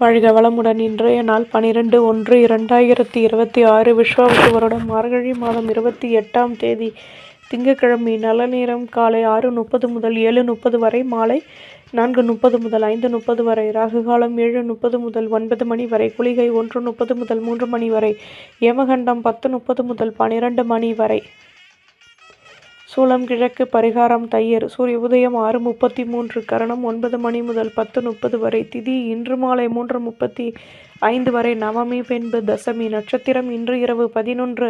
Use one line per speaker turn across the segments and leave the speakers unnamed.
வாழ்க வளமுடன். இன்றைய நாள் பனிரெண்டு ஒன்று இரண்டாயிரத்தி இருபத்தி ஆறு விஸ்வாவசு வருடம். மார்கழி மாதம் இருபத்தி எட்டாம் தேதி திங்கட்கிழமை நல்ல நேரம் காலை ஆறு முப்பது முதல் ஏழு முப்பது வரை மாலை நான்கு முப்பது முதல் ஐந்து முப்பது வரை ராகு காலம் ஏழு முப்பது முதல் ஒன்பது மணி வரை குளிகை ஒன்று முப்பது முதல் மூன்று மணி வரை யமகண்டம் பத்து முப்பது முதல் பன்னிரண்டு மணி வரை. சூளம் கிழக்கு பரிகாரம் தையர். சூரிய உதயம் ஆறு முப்பத்தி மூன்று கரணம் ஒன்பது மணி முதல் பத்து முப்பது வரை. திதி இன்று மாலை மூன்று முப்பத்தி ஐந்து வரை. நவமி பின்பு தசமி நட்சத்திரம் இன்று இரவு பதினொன்று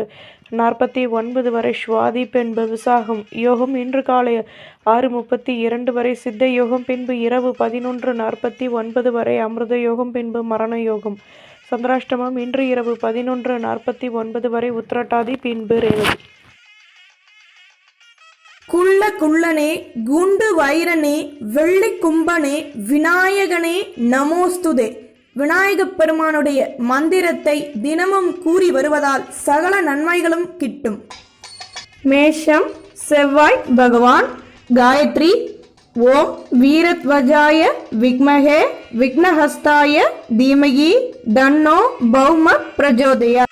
நாற்பத்தி ஒன்பது வரை. சுவாதி பின்பு விசாகம். யோகம் இன்று காலை ஆறு முப்பத்தி இரண்டு வரை. சித்த யோகம் பின்பு இரவு பதினொன்று நாற்பத்தி ஒன்பது வரை. அமிர்த யோகம் பின்பு மரண யோகம். சந்திராஷ்டமம் இன்று இரவு பதினொன்று நாற்பத்தி ஒன்பது வரை. உத்திரட்டாதி பின்பு ரேவதி.
குள்ள குள்ளனே குண்டு வைரனே வெள்ளி கும்பனே விநாயகனே நமோஸ்துதே. விநாயகப் பெருமானுடைய மந்திரத்தை தினமும் கூறி வருவதால் சகல நன்மைகளும் கிட்டும். மேஷம் செவ்வாய் பகவான் காயத்ரி ஓம் வீரத்வஜாய விக்மகே விக்னஹஸ்தாய தீமகி தன்னோ பௌம பிரஜோதயா.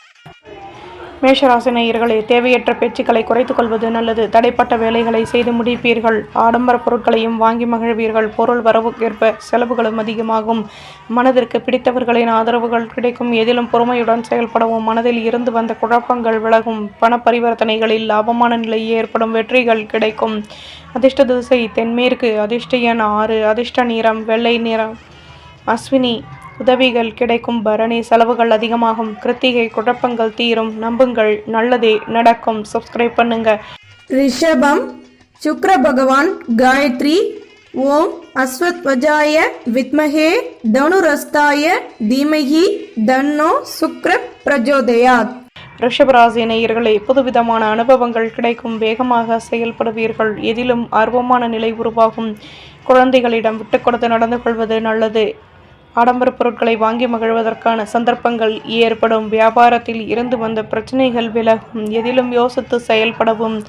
மேஷராசினியர்களே தேவையற்ற பேச்சுக்களை குறைத்துக் கொள்வது நல்லது. தடைப்பட்ட வேலைகளை செய்து முடிப்பீர்கள். ஆடம்பர பொருட்களையும் வாங்கி மகிழ்வீர்கள். பொருள் வரவுக்கேற்ப செலவுகளும் அதிகமாகும். மனதிற்கு பிடித்தவர்களின் ஆதரவுகள் கிடைக்கும். எதிலும் பொறுமையுடன் செயல்படவும். மனதில் இருந்து வந்த குழப்பங்கள் விலகும். பண பரிவர்த்தனைகளில் லாபமான நிலை ஏற்படும். வெற்றிகள் கிடைக்கும். அதிர்ஷ்ட திசை தென்மேற்கு. அதிர்ஷ்ட எண் ஆறு. அதிர்ஷ்ட நிறம் வெள்ளை நிறம். அஸ்வினி உதவிகள் கிடைக்கும் பரணி செலவுகள் அதிகமாகும். கிருத்திகை குழப்பங்கள் தீரும். நம்புங்கள். நல்லதே நடக்கும். சப்ஸ்கிரைப் பண்ணுங்க.
ரிஷபம் சுக்ர பகவான் காயத்ரி ஓம் அஸ்வத்வஜாய வித்மகே தனுரஸ்தாய தீமகி தன்னோ சுக்ர பிரஜோதயாத்.
ரிஷபராசி நேயர்களே புதுவிதமான அனுபவங்கள் கிடைக்கும். வேகமாக செயல்படுவீர்கள். எதிலும் ஆர்வமான நிலை உருவாகும். குழந்தைகளிடம் விட்டு கொடுத்து நடந்து கொள்வது நல்லது. ஆடம்பர பொருட்களை வாங்கி மகிழ்வதற்கான சந்தர்ப்பங்கள் ஏற்படும். வியாபாரத்தில் இருந்து வந்த பிரச்சனைகள் விலகும். எதிலும் யோசித்து செயல்படவும்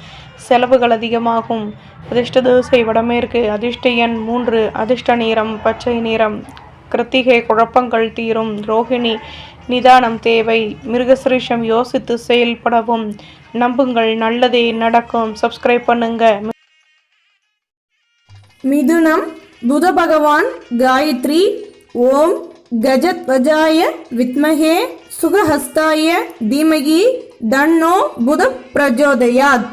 செலவுகள் அதிகமாகும். அதிர்ஷ்ட தோசை வடமேற்கு அதிர்ஷ்ட எண் மூன்று அதிர்ஷ்ட நிறம் பச்சை நிறம். கிருத்திகை குழப்பங்கள் தீரும். ரோஹிணி நிதானம் தேவை. மிருகசிரீஷம் யோசித்து செயல்படவும். நம்புங்கள் நல்லதே நடக்கும். சப்ஸ்கிரைப் பண்ணுங்க.
மிதுனம் புத பகவான் காயத்ரி ஓம் கஜத்வஜாய வித்மகே சுகஹஸ்தாய தீமகி தன்னோ புத பிரஜோதயாத்.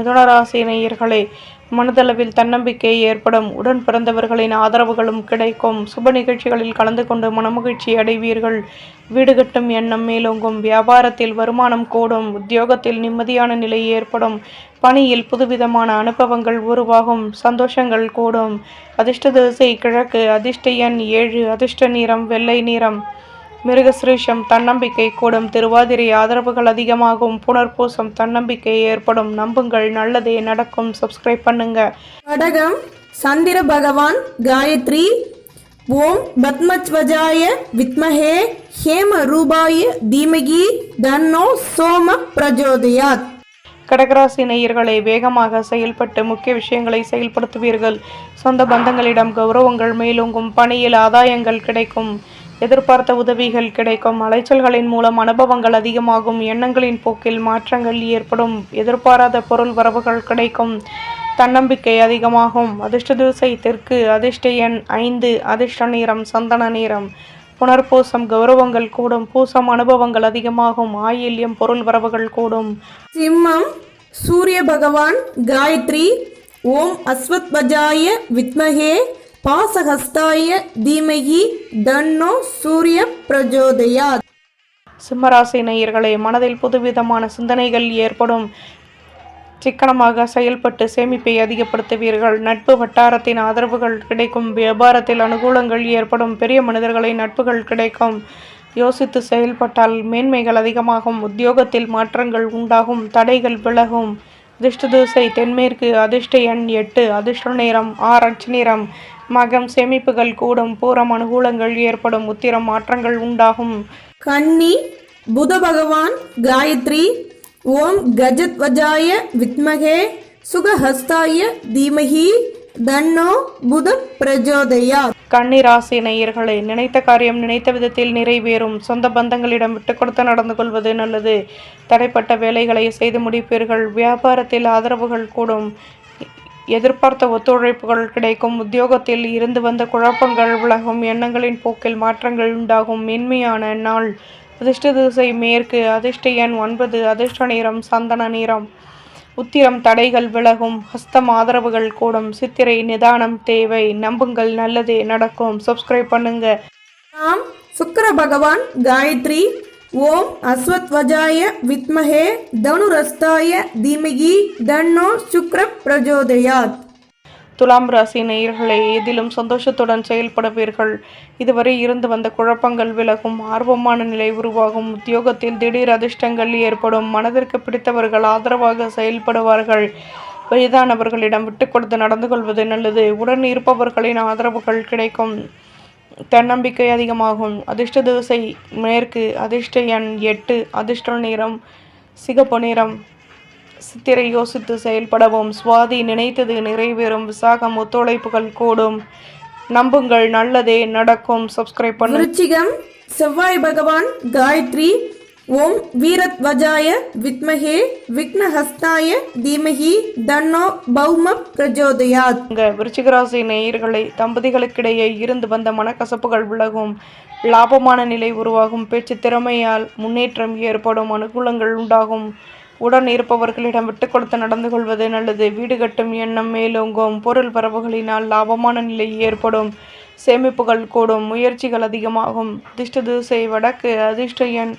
மிதுன ராசி நேயர்களே மனதளவில் தன்னம்பிக்கை ஏற்படும். உடன் பிறந்தவர்களின் ஆதரவுகளும் கிடைக்கும். சுப நிகழ்ச்சிகளில் கலந்து கொண்டு மனமகிழ்ச்சி அடைவீர்கள். வீடு கட்டும் எண்ணம் மேலோங்கும். வியாபாரத்தில் வருமானம் கூடும். உத்தியோகத்தில் நிம்மதியான நிலை ஏற்படும். பணியில் புதுவிதமான அனுபவங்கள் உருவாகும். சந்தோஷங்கள் கூடும். அதிர்ஷ்ட திசை கிழக்கு. அதிர்ஷ்ட எண் ஏழு. அதிர்ஷ்ட நிறம் வெள்ளை நிறம். மிருகசிரீஷம் தன்னம்பிக்கை கூடும். திருவாதிரை ஆதரவுகள் அதிகமாகும். புனர்பூசம் தன்னம்பிக்கை ஏற்படும். நம்புங்கள். நல்லதே நடக்கும். சப்ஸ்கிரைப் பண்ணுங்க.
கடகம் சந்திர பகவான் காயத்ரி ஓம் பத்மத்வஜாய வித்மஹே ஹேம ரூபாய தீமகி தன்னோ சோம பிரஜோதயாத்.
கடகராசி நேயர்களை வேகமாக செயல்பட்டு முக்கிய விஷயங்களை செயல்படுத்துவீர்கள். சொந்த பந்தங்களிடம் கௌரவங்கள் மேலோங்கும். பணியில் ஆதாயங்கள் கிடைக்கும். எதிர்பார்த்த உதவிகள் கிடைக்கும். அலைச்சல்களின் மூலம் அனுபவங்கள் அதிகமாகும். எண்ணங்களின் போக்கில் மாற்றங்கள் ஏற்படும். எதிர்பாராத பொருள் வரவுகள் கிடைக்கும். தன்னம்பிக்கை அதிகமாகும். அதிர்ஷ்ட திசை தெற்கு அதிர்ஷ்ட எண் ஐந்து அதிர்ஷ்ட நிறம் சந்தன நிறம். புனர்பூசம் கௌரவங்கள் கூடும். பூசம் அனுபவங்கள் அதிகமாகும். ஆயில்யம் பொருள் வரவுகள் கூடும்.
சிம்மம் சூரிய பகவான் காயத்ரி ஓம் அஸ்வத்வஜாய வித்மகே பாசஹஸ்தாய தீமகி தன்னோ சூரிய பிரஜோதயா
சிம்மராசி நேயர்களே மனதில் புதுவிதமான சிந்தனைகள் ஏற்படும். சிக்கனமாக செயல்பட்டு சேமிப்பை அதிகப்படுத்துவீர்கள். நட்பு வட்டாரத்தின் ஆதரவுகள் கிடைக்கும். வியாபாரத்தில் அனுகூலங்கள் ஏற்படும். பெரிய மனிதர்களின் நட்புகள் கிடைக்கும். யோசித்து செயல்பட்டால் மேன்மைகள் அதிகமாகும். உத்தியோகத்தில் மாற்றங்கள் உண்டாகும். தடைகள் விலகும். அதிர்ஷ்ட தென்மேற்கு அதிர்ஷ்ட எண் எட்டு அதிர்ஷ்ட நேரம் ஆரஞ்சு நிறம். மகம் சேமிப்புகள் கூடும் பூரம் அனுகூலங்கள் ஏற்படும் உத்திரம் மாற்றங்கள் உண்டாகும்.
கன்னி புத பகவான் காயத்ரி ஓம் கஜத்வஜாய வித்மகே சுகஹஸ்தாய தீமஹி தன்னோ புத பிரஜோதயா.
கன்னிராசி நேயர்களை நினைத்த காரியம் நினைத்த விதத்தில் நிறைவேறும். சொந்த பந்தங்களிடம் விட்டு கொடுத்து நடந்து கொள்வது நல்லது. தடைப்பட்ட வேலைகளை செய்து முடிப்பீர்கள். வியாபாரத்தில் ஆதரவுகள் கூடும். எதிர்பார்த்த ஒத்துழைப்புகள் கிடைக்கும். உத்தியோகத்தில் இருந்து வந்த குழப்பங்கள் விலகும். எண்ணங்களின் போக்கில் மாற்றங்கள் உண்டாகும். மென்மையான நாள். அதிர்ஷ்ட திசை மேற்கு. அதிர்ஷ்ட எண் ஒன்பது. அதிர்ஷ்ட நிறம் சந்தன நிறம். உத்திரம் தடைகள் விலகும் ஹஸ்தம் ஆதரவுகள் கூடும் சித்திரை நிதானம் தேவை நம்புங்கள் நல்லதே நடக்கும். சப்ஸ்கிரைப் பண்ணுங்க.
நாம் சுக்கர பகவான் காயத்ரி ஓம் அஸ்வத்வஜாய வித்மஹே தனுரஸ்தாய தீமகி தன்னோ சுக்ர பிரஜோதயாத்.
துலாம் ராசி நேயர்களே எதிலும் சந்தோஷத்துடன் செயல்படுவீர்கள். இதுவரை இருந்து வந்த குழப்பங்கள் விலகும் ஆர்வமான நிலை உருவாகும் உத்தியோகத்தில் திடீர் அதிர்ஷ்டங்கள் ஏற்படும் மனதிற்கு பிடித்தவர்கள் ஆதரவாக செயல்படுவார்கள். வயதானவர்களிடம் விட்டு கொடுத்து நடந்து கொள்வது நல்லது. உடன் இருப்பவர்களின் ஆதரவுகள் கிடைக்கும். தன்னம்பிக்கை அதிகமாகும். அதிர்ஷ்ட திசை மேற்கு அதிர்ஷ்ட எண் எட்டு அதிர்ஷ்ட நிறம் சிகப்பு நிறம் சித்திரை யோசித்து செயல்படவும் சுவாதி நினைத்தது நிறைவேறும் விசாகம் ஒத்துழைப்புகள் கூடும். நம்புங்கள் நல்லதே நடக்கும். சப்ஸ்கிரைப் பண்ணு.
விருச்சிகம் செவ்வாய் பகவான் காயத்ரி ஓம் வீரத்வஜாய வித்மஹே விக்னஹஸ்தாய தீமஹி தன்னோ பௌம பிரஜோதயாத்.
இங்க விருச்சிகராசி நேயர்களை தம்பதிகளுக்கிடையே இருந்து வந்த மனக்கசப்புகள் விலகும். லாபமான நிலை உருவாகும். பேச்சு திறமையால் முன்னேற்றம் ஏற்படும். அனுகூலங்கள் உண்டாகும். உடன் இருப்பவர்களிடம் விட்டு கொடுத்து நடந்து கொள்வது நல்லது. வீடு கட்டும் எண்ணம் மேலோங்கும். பொருள் பரவுகளினால் லாபமான நிலை ஏற்படும். சேமிப்புகள் கூடும். முயற்சிகள் அதிகமாகும். அதிர்ஷ்ட திசை வடக்கு. அதிர்ஷ்ட எண்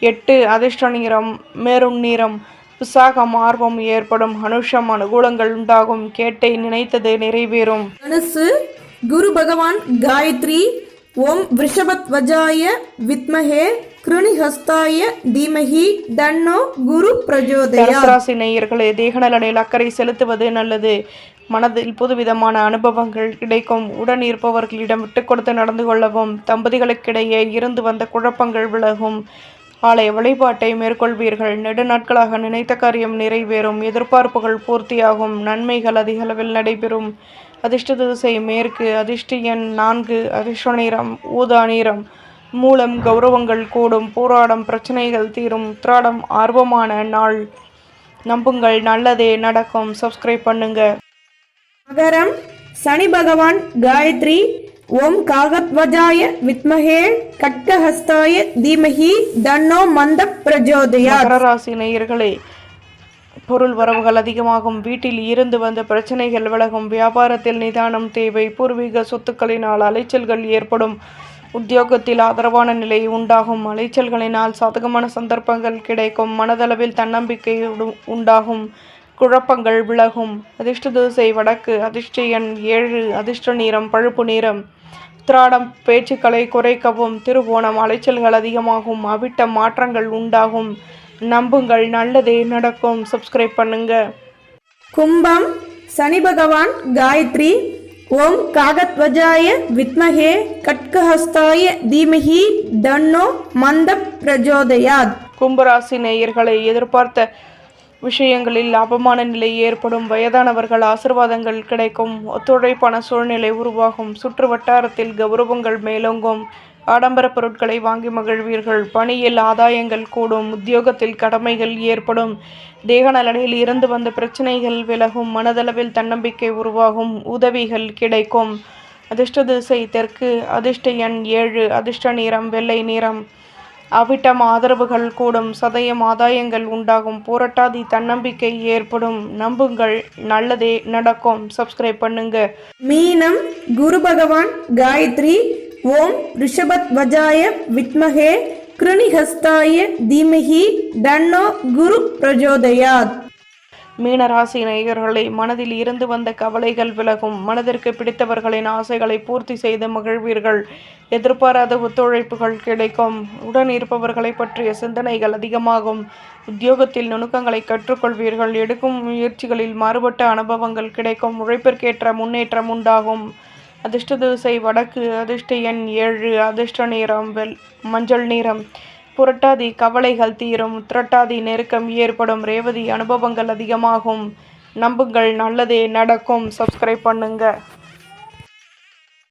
எட்டு. அதிர்ஷ்ட நிறம் மேரும் நிறம். விசாகம் ஆர்வம் ஏற்படும். அனுஷம் அனுகூலங்கள் உண்டாகும். கேட்டை நினைத்தது நிறைவேறும்.
மனசு குரு பகவான் காயத்ரி ஓம் ரிஷபத்வஜாய வித்மஹே கிருணிஹஸ்தாய தீமகி தன்னோ குரு பிரஜோதயாத்
தனுசராசி நேயர்களே தேகநலனில் அக்கறை செலுத்துவது நல்லது. மனதில் புதுவிதமான அனுபவங்கள் கிடைக்கும். உடன் இருப்பவர்களிடம் விட்டு கொடுத்து நடந்து கொள்ளவும் தம்பதிகளுக்கிடையே இருந்து வந்த குழப்பங்கள் விலகும். ஆலய வழிபாட்டை மேற்கொள்வீர்கள். நெடுநாட்களாக நினைத்த காரியம் நிறைவேறும். எதிர்பார்ப்புகள் பூர்த்தியாகும். நன்மைகள் அதிக அளவில் நடைபெறும். அதிர்ஷ்ட திசை மேற்கு அதிர்ஷ்ட எண் நான்கு அதிர்ஷ்ட நிறம் ஊதா நிறம். மூலம் கௌரவங்கள் கூடும் போராடம் பிரச்சனைகள் தீரும் உத்ராடம் ஆர்வமான நாள். நம்புங்கள் நல்லதே நடக்கும். சப்ஸ்கிரைப் பண்ணுங்க.
மகரம் சனி பகவான் காயத்ரி ஓம் காகத்வஜாய வித்மஹே கட்கஹஸ்தாய தீமஹி தன்னோ மந்த பிரஜோதயாத்.
மகர ராசி நேயர்களே பொருள் வரவுகள் அதிகமாகும். வீட்டில் இருந்து வந்த பிரச்சனைகள் விலகும். வியாபாரத்தில் நிதானம் தேவை பூர்வீக சொத்துக்களினால் அலைச்சல்கள் ஏற்படும். உத்தியோகத்தில் ஆதரவான நிலை உண்டாகும். அலைச்சல்களினால் சாதகமான சந்தர்ப்பங்கள் கிடைக்கும். மனதளவில் தன்னம்பிக்கை உண்டாகும். குழப்பங்கள் விலகும். அதிர்ஷ்ட திசை வடக்கு அதிர்ஷ்ட எண் ஏழு அதிர்ஷ்ட நிறம் பழுப்பு நிறம். உத்திராடம் பேச்சுக்களை குறைக்கவும் திருவோணம் அலைச்சல்கள் அதிகமாகும். அவிட்ட மாற்றங்கள் உண்டாகும். நம்புங்கள் நல்லதே நடக்கும். சப்ஸ்கிரைப் பண்ணுங்க.
கும்பம் சனி பகவான் காயத்ரி ஓம் காகத்வஜாய வித்மகே கட்கஹஸ்தாய தீமஹி தன்னோ மந்த பிரஜோதயாத்.
கும்பராசி நேயர்களை எதிர்பார்த்த விஷயங்களில் லாபமான நிலை ஏற்படும். வயதானவர்கள் ஆசிர்வாதங்கள் கிடைக்கும். ஒத்துழைப்பான சூழ்நிலை உருவாகும். சுற்று வட்டாரத்தில் கௌரவங்கள் மேலோங்கும். ஆடம்பர பொருட்களை வாங்கி மகிழ்வீர்கள். பணியில் ஆதாயங்கள் கூடும் உத்தியோகத்தில் கடமைகள் ஏற்படும். தேகநலனில் இருந்து வந்த பிரச்சனைகள் விலகும் மனதளவில் தன்னம்பிக்கை உருவாகும் உதவிகள் கிடைக்கும். அதிர்ஷ்ட திசை தெற்கு அதிர்ஷ்ட எண் ஏழு அதிர்ஷ்ட நிறம் வெள்ளை நிறம். அவிட்டம் ஆதரவுகள் கூடும் சதயம் ஆதாயங்கள் உண்டாகும் போராட்டாதி தன்னம்பிக்கை ஏற்படும். நம்புங்கள் நல்லதே நடக்கும். சப்ஸ்கிரைப் பண்ணுங்க.
மீனம் குரு பகவான் காயத்ரி ஓம் ரிஷபத்வஜாய வித்மகே கிருணிஹஸ்தாய தீமகி தன்னோ குரு பிரஜோதயாத்.
மீனராசி நேயர்களை மனதில் இருந்து வந்த கவலைகள் விலகும். மனதிற்கு பிடித்தவர்களின் ஆசைகளை பூர்த்தி செய்து மகிழ்வீர்கள். எதிர்பாராத ஒத்துழைப்புகள் கிடைக்கும். உடன் இருப்பவர்களை பற்றிய சிந்தனைகள் அதிகமாகும். உத்தியோகத்தில் நுணுக்கங்களை கற்றுக்கொள்வீர்கள். எடுக்கும் முயற்சிகளில் மாறுபட்ட அனுபவங்கள் கிடைக்கும். உழைப்பிற்கேற்ற முன்னேற்றம் உண்டாகும். அதிர்ஷ்ட திசை வடக்கு அதிர்ஷ்ட எண் ஏழு அதிர்ஷ்ட நிறம் வெள் மஞ்சள் நிறம். புரட்டாதி கவலைகள் தீரும். திரட்டாதி நெருக்கம் ஏற்படும். ரேவதி அனுபவங்கள் அதிகமாகும். நம்புங்கள். நல்லதே நடக்கும். சப்ஸ்கிரைப் பண்ணுங்கள்